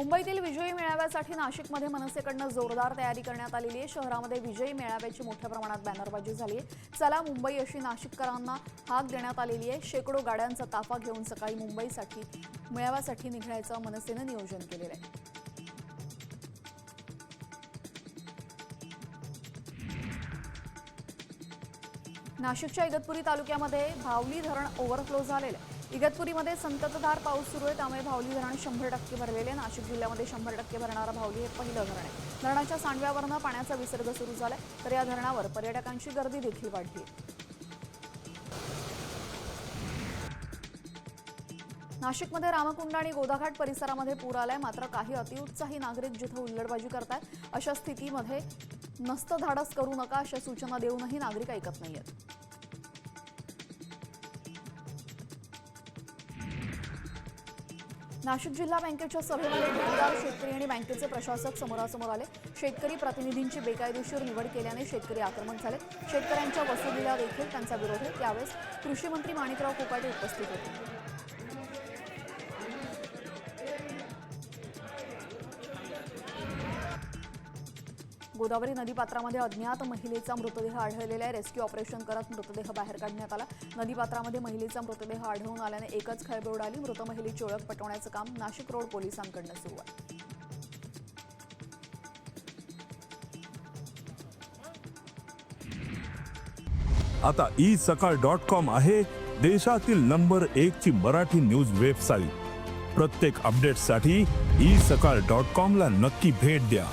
मुंबईतील विजयी मेळाव्यासाठी नाशिकमध्ये मनसेकडनं जोरदार तयारी करण्यात आलेली आहे. शहरामध्ये विजयी मेळाव्याची मोठ्या प्रमाणात बॅनरबाजी झाली आहे. चला मुंबई अशी नाशिककरांना हाक देण्यात आलेली आहे. शेकडो गाड्यांचा ताफा घेऊन सकाळी मुंबईसाठी मेळाव्यासाठी निघण्याचं मनसेनं नियोजन केलेलं आहे. नाशिकच्या इगतपुरी तालुक्यामध्ये भावली धरण ओव्हरफ्लो झालेलं आहे. इगतपुरीमध्ये संततधार पाऊस सुरू आहे त्यामुळे भावली धरण शंभर टक्के भरलेले आहे. नाशिक जिल्ह्यामध्ये शंभर टक्के भरणारं भावली हे पहिलं धरण आहे धरणाच्या सांडव्यावरनं पाण्याचा विसर्ग सुरू झालाय तर या धरणावर पर्यटकांची गर्दी देखील वाढली नाशिकमध्ये रामकुंड आणि गोदाघाट परिसरामध्ये पूर आलाय मात्र काही अतिउत्साही नागरिक जिथं उल्लडबाजी करतायत अशा स्थितीमध्ये नस्त धाडस करू नका अशा सूचना देऊनही नागरिक ऐकत नाहीयेत नाशिक जिल्हा बँकेच्या सभेमध्ये ठेकेदार शेतकरी आणि बँकेचे प्रशासक समोरासमोर आले. शेतकरी प्रतिनिधींची बेकायदेशीर निवड केल्याने शेतकरी आक्रमक झाले. शेतकऱ्यांच्या वसुलीला देखील त्यांचा विरोध आहे. त्यावेळेस कृषी मंत्री माणिकराव कोकाटे उपस्थित होते. गोदावरी नदीपात्रामध्ये अज्ञात महिलेचा मृतदेह आढळलेला आहे. रेस्क्यू ऑपरेशन करत मृतदेह बाहेर काढण्यात आला. नदीपात्रामध्ये महिलेचा मृतदेह आढळून आल्याने एकच खळबळ उडाली. मृत महिलेची ओळख पटवण्याचं काम नाशिक रोड पोलिसांकडनं सुरू आहे. आता ई सकाळ डॉट कॉम आहे देशातील नंबर एक ची मराठी न्यूज वेबसाईट. प्रत्येक अपडेटसाठी ई सकाळ डॉट कॉम ला नक्की भेट द्या.